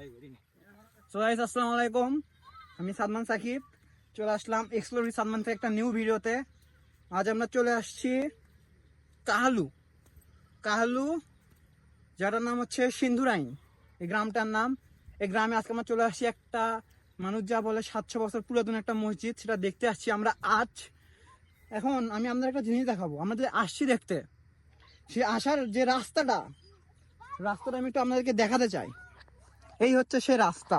So guys আসসালামু আলাইকুম। আমি সাদমান সাকিব। চলে আসলাম এক্সপ্লোরি সাদমান থেকে একটা নিউ ভিডিওতে আজ আমরা চলে আসছি কাহালু। কাহালু যাটার নাম হচ্ছে সিন্ধুরাইন এই গ্রামটার নাম। এই গ্রামে আজকে আমরা চলে আসছি একটা মানুষ যা বলে সাতশো বছর পুরাতন একটা মসজিদ, সেটা দেখতে আসছি আমরা আজ। এখন আমি আপনাদের একটা জিনিস দেখাবো। আমরা যে আসছি দেখতে সে আসার যে রাস্তাটা রাস্তাটা আমি একটু আপনাদেরকে দেখাতে চাই। এই হচ্ছে সে রাস্তা।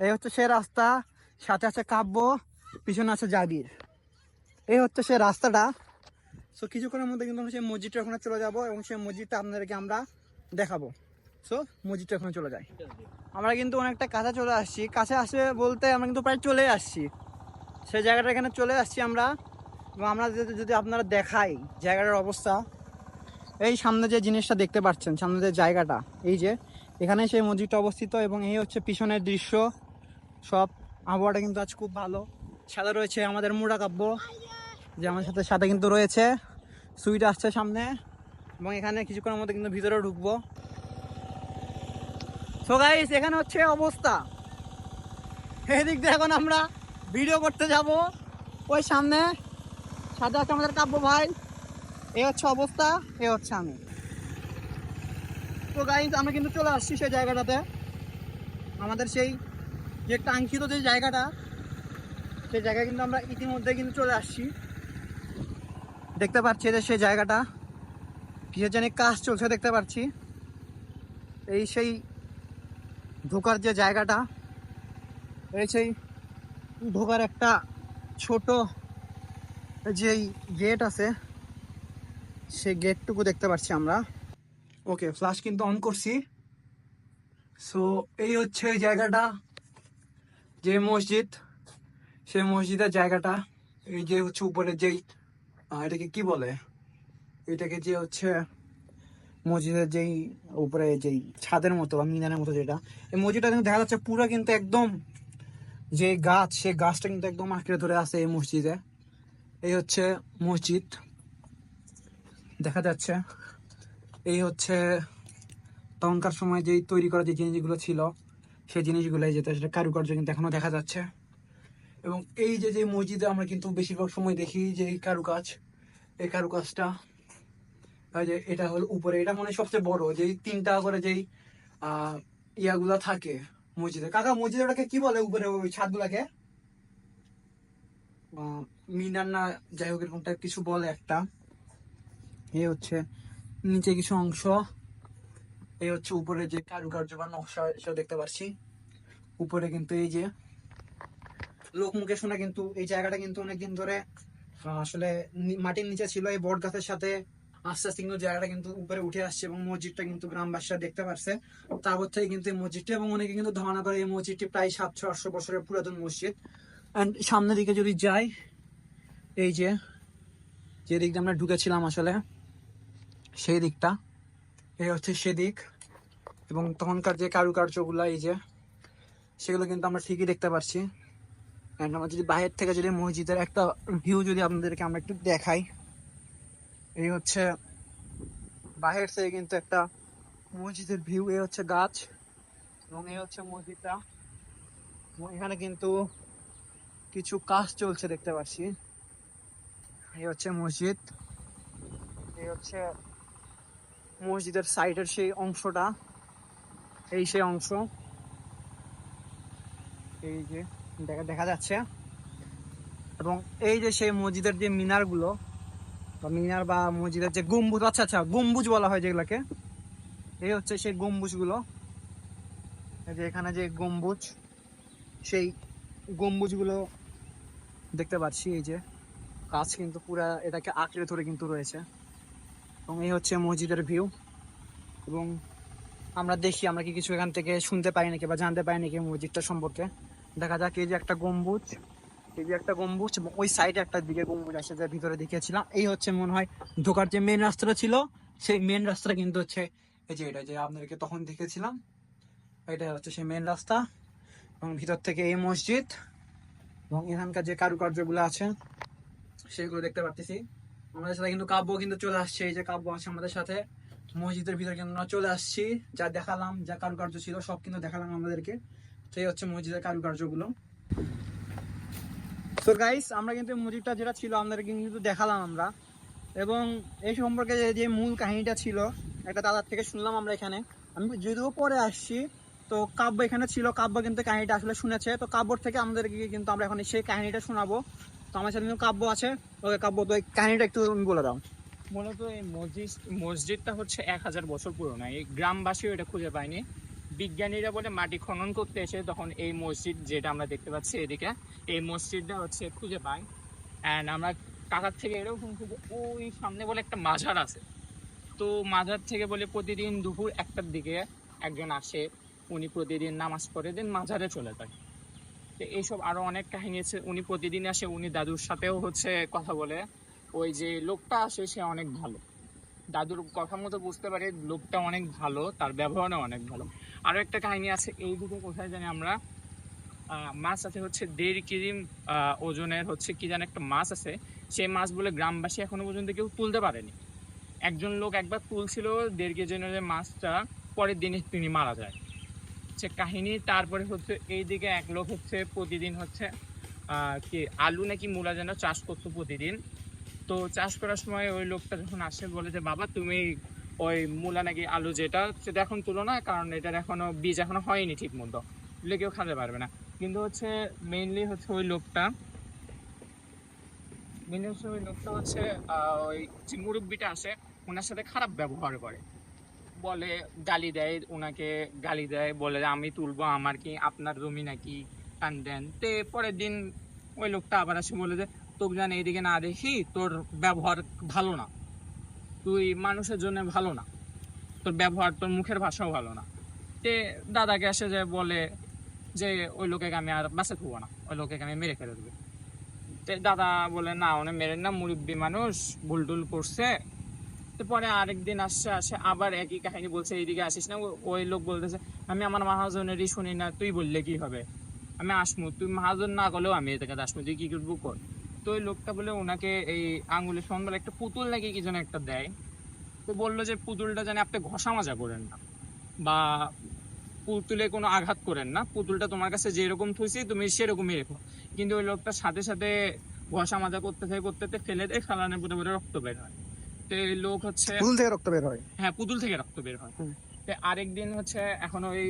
এই হচ্ছে সে রাস্তা, সাথে আছে কাব্য, পিছনে আছে জাবির এই হচ্ছে সে রাস্তাটা। সো কিছুক্ষণের মধ্যে কিন্তু আমরা সেই মসজিদটা ওখানে চলে যাব এবং সেই মসজিদটা আপনাদেরকে আমরা দেখাবো। সো মসজিদটা ওখানে চলে যাই আমরা কিন্তু অনেকটা কাছে চলে আসছি। কাছে আসবে বলতে আমরা কিন্তু প্রায় চলে আসছি। সেই জায়গাটা এখানে চলে আসছি আমরা। এবং আমরা যদি যদি আপনারা দেখাই জায়গাটার অবস্থা এই সামনে যে জিনিসটা দেখতে পাচ্ছেন, সামনে যে জায়গাটা, এই যে এখানে সেই মসজিদটা অবস্থিত এবং এই হচ্ছে পিছনের দৃশ্য। সব আবহাওয়াটা কিন্তু আজ খুব ভালো। সাথে রয়েছে আমাদের মুড়া কাব্য, যে আমার সাথে সাথে কিন্তু রয়েছে। সুইট আসছে সামনে এবং এখানে কিছুক্ষণের মধ্যে কিন্তু ভিতরে ঢুকবো। সো গাইস এখানে হচ্ছে অবস্থা। এদিক দিয়ে এখন আমরা ভিডিও করতে যাব। ওই সামনে সাথে আছে আমাদের কাব্য ভাই। এই হচ্ছে অবস্থা, এ হচ্ছে আমি। তো গাইজ আমরা কিন্তু চলে আসছি সেই জায়গাটাতে। আমাদের সেই যে কাঙ্ক্ষিত যে জায়গাটা, সেই জায়গায় কিন্তু আমরা ইতিমধ্যে কিন্তু চলে আসছি। দেখতে পাচ্ছি যে সেই জায়গাটা কিসের জানি কাজ চলছে দেখতে পাচ্ছি। এই সেই ঢোকার যে জায়গাটা, এই সেই ঢোকার একটা ছোট যেই গেট আছে সেই গেটটুকু দেখতে পাচ্ছি আমরা। ওকে ফ্ল্যাশ কিন্তু অন করছি। সো এই হচ্ছে এই জায়গাটা, যে মসজিদ সেই মসজিদের জায়গাটা। এই যে হচ্ছে উপরে যেই এটাকে কি বলে? এটাকে যে হচ্ছে মসজিদের যেই উপরে যেই ছাদের মতো বা মিনারের মতো যেটা। এই মসজিদটা কিন্তু দেখা যাচ্ছে পুরো কিন্তু একদম যে গাছ, সে গাছটা কিন্তু একদম আঁকড়ে ধরে আছে এই মসজিদে। এই হচ্ছে মসজিদ। দেখা যাচ্ছে। এই হচ্ছে তখনকার সময় যেই তৈরি করা যে জিনিসগুলো ছিল, সেই জিনিসগুলো যেটা সেটা কারুকার্য কিন্তু এখনও দেখা যাচ্ছে। এবং এই যে যে মসজিদে আমরা কিন্তু বেশিরভাগ সময় দেখি যে এই কারুকাজ, এই কারুকাজটা যে এটা হলো উপরে, এটা মনে সবচেয়ে বড় যেই তিনটা করে যেই ইয়াগুলা থাকে মসজিদে। কাকা, মসজিদে ওটাকে কি বলে উপরে, ওই ছাদগুলাকে? মিনার না, যাই হোক এরকমটা কিছু বলে একটা। এই হচ্ছে নিচে কিছু অংশ এই হচ্ছে উপরে যে কারুকার্য বা নকশা সেটা দেখতে পাচ্ছি। উপরে কিন্তু এই যে লোক মুখে শোনা কিন্তু এই জায়গাটা কিন্তু অনেকদিন ধরে আসলে মাটির নিচে ছিল, এই বট গাছের সাথে আস্তে আস্তে কিন্তু জায়গাটা কিন্তু উপরে উঠে আসছে এবং মসজিদটা কিন্তু গ্রামবাসীরা দেখতে পারছে। তারপর থেকে কিন্তু এই মসজিদটা এবং অনেকে কিন্তু ধারণা করে এই মসজিদটি প্রায় সাতশো, আটশো বছরের পুরাতন মসজিদ। অ্যান্ড সামনের দিকে যদি যাই, এই যে যে দিকটা আমরা ঢুকেছিলাম আসলে সেই দিকটা। এই হচ্ছে সেদিক এবং তখনকার যে কারুকার্যগুলো, এই যে, সেগুলো কিন্তু আমরা ঠিকই দেখতে পাচ্ছি অ্যান্ড আমরা যদি বাইরের থেকে যদি মসজিদের একটা ভিউ যদি আপনাদেরকে আমরা একটু দেখাই, এই হচ্ছে বাইরের থেকে কিন্তু একটা মসজিদের ভিউ এই হচ্ছে গাছ এবং এই হচ্ছে মসজিদটা। এখানে কিন্তু কিছু কাজ চলছে দেখতে পাচ্ছি এই হচ্ছে মসজিদ। এই হচ্ছে মসজিদের সাইডের সেই অংশটা, এই সেই অংশ। এই যে, দেখা দেখা যাচ্ছে। এবং এই যে সেই মসজিদের যে মিনারগুলো, বা মিনার বা মসজিদের যে গম্বুজ আচ্ছা আচ্ছা গম্বুজ বলা হয় যেগুলাকে, এই হচ্ছে সেই গম্বুজগুলো। যে এখানে যে গম্বুজ, সেই গম্বুজগুলো দেখতে পাচ্ছি, এই যে কাজ কিন্তু পুরা এটাকে আঁকড়ে ধরে কিন্তু রয়েছে। এবং এই হচ্ছে মসজিদের ভিউ। এবং আমরা দেখি, আমরা কি কিছু এখান থেকে শুনতে পাই নাকি বা জানতে পাই নাকি মসজিদটা সম্পর্কে। দেখা যাক, এই যে একটা গম্বুজ, এই যে একটা গম্বুজ ওই সাইডে একটা দিকে গম্বুজ আছে যে ভিতরে দেখিয়েছিলাম। এই হচ্ছে মনে হয় ঢোকার যে মেন রাস্তাটা ছিল, সেই মেন রাস্তাটা কিন্তু হচ্ছে এই যে এটা, যে আপনাদেরকে তখন দেখেছিলাম, এটা হচ্ছে সেই মেন রাস্তা। এবং ভিতর থেকে এই মসজিদ এবং এখানকার যে কারুকার্যগুলো আছে, সেগুলো দেখতে পারতেছি। আমাদের সাথে কিন্তু কাব্য কিন্তু চলে আসছে, এই যে কাব্য আছে আমাদের সাথে। মসজিদের ভিতরে কিন্তু আমরা চলে আসছি, যা দেখালাম, যা কারুকার্য ছিল, সব কিন্তু দেখালাম আমাদেরকে। তো এই হচ্ছে মসজিদের কারুকার্যগুলো। তো গাইস আমরা কিন্তু মসজিদটা যেটা ছিল, আমাদেরকে কিন্তু দেখালাম আমরা। এবং এই সম্পর্কে যে- মূল কাহিনীটা ছিল, একটা দাদার থেকে শুনলাম আমরা এখানে। আমি যদিও পরে আসছি, তো কাব্য এখানে ছিল, কাব্য কিন্তু কাহিনীটা আসলে শুনেছে। তো কাব্যর থেকে আমাদেরকে কিন্তু আমরা এখন সেই কাহিনীটা শোনাবো। তো আমার সাথে কাব্য আছে। ওকে কাব্য, তো এই কাহিনীটা একটু তুমি বলে দাও। মূলত এই মসজিদ মসজিদটা হচ্ছে এক হাজার বছর পুরনো। এই গ্রামবাসীও এটা খুঁজে পায়নি। বিজ্ঞানীরা বলে মাটি খনন করতে এসে তখন এই মসজিদ যেটা আমরা দেখতে পাচ্ছি এদিকে, এই মসজিদটা হচ্ছে খুঁজে পাই অ্যান্ড আমরা কাকার থেকে এরকম খুঁজে ওই সামনে বলে একটা মাজার আছে। তো মাজার থেকে বলে প্রতিদিন দুপুর একটার দিকে একজন আসে। উনি প্রতিদিন নামাজ পড়ে, দিন মাজারে চলে যায়। তো এইসব আরও অনেক কাহিনী আছে। উনি প্রতিদিন আসে, উনি দাদুর সাথেও হচ্ছে কথা বলে। ওই যে লোকটা আসে, সে অনেক ভালো। দাদুর কথা মতো বুঝতে পারি লোকটা অনেক ভালো, তার ব্যবহারও অনেক ভালো। আরও একটা কাহিনী আছে, এই দিকে কোথায় জানি আমরা মাছ আছে হচ্ছে দেড় কেজি ওজনের হচ্ছে কি জানি একটা মাছ আছে। সেই মাছ বলে গ্রামবাসী এখনও পর্যন্ত কেউ তুলতে পারেনি। একজন লোক একবার তুলছিল দেড় কেজি ওজনের মাছটা, পরের দিনে তিনি মারা যায়। সে কাহিনী, তারপরে হচ্ছে এইদিকে এক লোক হচ্ছে প্রতিদিন হচ্ছে কি আলু নাকি মূলা যেন চাষ করতো প্রতিদিন। তো চাষ করার সময় ওই লোকটা যখন আসে বলে যে, বাবা, তুমি ওই মূলা নাকি আলু যেটা সেটা এখন তুলো না, কারণ এটার এখনও বীজ এখনও হয়নি ঠিক মতো তুলে কেউ খেতে পারবে না। কিন্তু হচ্ছে মেইনলি হচ্ছে ওই লোকটা মেইনলি হচ্ছে ওই লোকটা হচ্ছে ওই যে মুরব্বিটা আসে, ওনার সাথে খারাপ ব্যবহার করে। বলে, গালি দেয় ওনাকে গালি দেয়, বলে, আমি তুলবো আমার কি, আপনার জমি নাকি? টান দেন তে পরের দিন ওই লোকটা আবার আসে, বলে যে, তোকে জানি এইদিকে না দেখি, তোর ব্যবহার ভালো না। তুই মানুষের জন্য ভালো না। তোর ব্যবহার, তোর মুখের ভাষাও ভালো না। তে দাদাকে এসে যে, বলে যে, ওই লোকে আমি আর বাঁচে থাকব না। ওই লোকে আমি মেরে ফেলে দেবে। তে দাদা বলে, না, উনি মেরেন না, মুরব্বী মানুষ, ভুল টুল করছে। তো পরে আরেকদিন আসছে, আসে আবার একই কাহিনী বলছে, এইদিকে আসিস না? ওই লোক বলতেছে, আমি আমার মহাজনেরই শুনি না, তুই বললে কি হবে? আমি আসমু তুই মহাজন না করলেও আমি এটাকে আসমু তুই কি করব কর? তো ওই লোকটা বলে, ওনাকে এই আঙ্গুলের সন্ধ্যাবেলা একটা পুতুল নাকি কি যেন একটা দেয়। তো বলল যে, পুতুলটা জানি আপনি ঘষা মাজা করেন না বা পুতুলে কোনো আঘাত করেন না, পুতুলটা তোমার কাছে যেরকম থুইছি, তুমি সেরকমই রেখো। কিন্তু ওই লোকটা সাথে সাথে ঘষা মাজা করতে থাকে করতে ফেলে দেয়, ফেলানোর পরে রক্ত বের হয়। তো এই লোক হচ্ছে ফুল থেকে রক্ত বের হয়। হ্যাঁ পুতুল থেকে রক্ত বের হয়। হুম। তো আরেকদিন হচ্ছে এখন ওই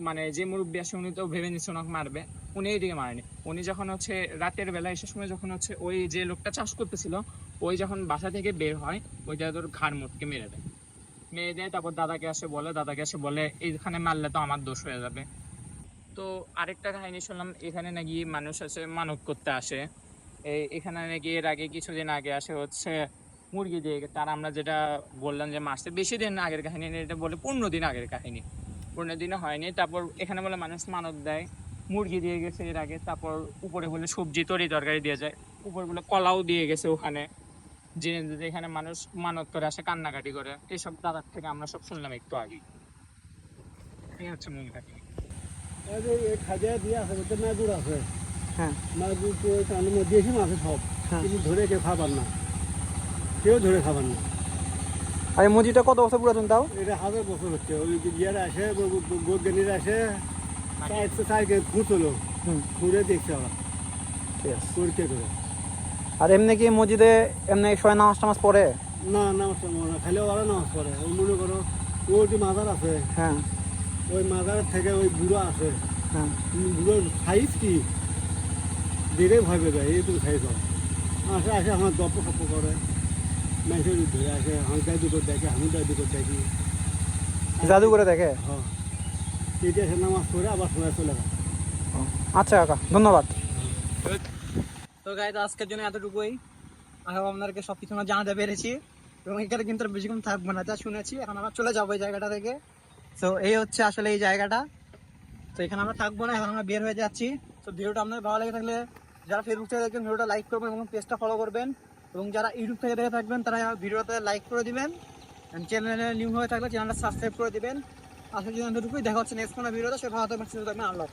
মানে যে মুরব্বী আসে উনি তো ভেবে নিচ্ছে ওনাকে মারবে। উনি এইদিকে মারেনি। উনি যখন হচ্ছে রাতের বেলা এসে সময় যখন হচ্ছে ওই যে লোকটা চাষ করতেছিল ওই যখন বাসা থেকে বের হয় ওইটা তোর ঘাড় মুটকে মেরে দেয়। মেরে দেয় তারপর দাদাকে আসে বলে দাদাকে আসে বলে এইখানে মারলে তো আমার দোষ হয়ে যাবে। তো আরেকটা কাহিনী শুনলাম এখানে নাকি মানুষ আছে মানত করতে আসে। এই এখানে নাকি এর আগে কিছুদিন আগে আসে হচ্ছে মুরগি দিয়ে তার আমরা যেটা বললাম যে মাসে বেশি দিন আগের কাহিনী এটা বলে পনেরো দিন আগের কাহিনী। পনেরো দিনে হয়নি। তারপর এখানে বলে মানুষ মানত দেয়। মুরগি দিয়ে গেছে এর আগে। তারপর উপরে বলে সবজি তরি তরকারি দিয়ে যায়। উপরে বলে কলাও দিয়ে গেছে ওখানে। যে যে এখানে মানুষ মানত করে আসে কান্নাকাটি করে। এইসব দাদার থেকে আমরা সব শুনলাম একটু আগে এই হচ্ছে মূল কাহিনী। দিয়ে আছে বলতে মাগুর আছে। হ্যাঁ। মাগুর তো ওই মধ্যে মাছে সব। হ্যাঁ। কিন্তু ধরে কেউ খাবার না। কেউ ধরে খাবার না। আর এই মসজিদটা কত বছর পুরাতন তাও? এটা হাজার বছর হচ্ছে ওই ইয়ারা আসে বৈজ্ঞানিকরা আসে খুঁজলো ঘুরে দেখছে ওরা। ঠিক করে। আর এমনি কি মসজিদে এমনি সবাই নামাজ টামাজ পড়ে? না নামাজ পড়ব না খালি ওরা নামাজ পড়ে। ওই মনে করো ওই যে মাজার আছে হ্যাঁ। ওই মাজার থেকে ওই বুড়ো আছে। হ্যাঁ। বুড়োর সাইজ কি? দেখে ভয় পেয়ে যায় এই তুমি সাইজ আসে আসে আমার গপ্প সপ্প করে। মেসেজ ধরে আসে হাঁকাই দুটো দেখে আমি দুটো দেখি। জাদু করে দেখে? হ্যাঁ। এটা এসে নামাজ পড়ে আবার সময় চলে যায়। আচ্ছা কাকা ধন্যবাদ। তো গাই তো আজকের জন্য এতটুকুই। আমি আপনাদেরকে সব কিছু আমরা জানাতে পেরেছি। এবং এখানে কিন্তু বেশিক্ষণ থাকব না যা শুনেছি এখন আমরা চলে যাব এই জায়গাটা থেকে। তো এই হচ্ছে আসলে এই জায়গাটা। তো এখানে আমরা থাকব না এখন আমরা বের হয়ে যাচ্ছি। তো ভিডিওটা আপনাদের ভালো লেগে থাকলে যারা ফেসবুক থেকে দেখবেন ভিডিওটা লাইক করবেন এবং পেজটা ফলো করবেন। এবং যারা ইউটিউব থেকে দেখে থাকবেন, তারা ভিডিওতে লাইক করে দিবেন চ্যানেলে নিউ হয়ে থাকলে চ্যানেলটা সাবস্ক্রাইব করে দিবেন। জন্য এতটুকুই। দেখা হচ্ছে নেক্সট কোনো ভিডিওতে। সে ভালো থাকবেন সুস্থ থাকবেন। হাফেজ।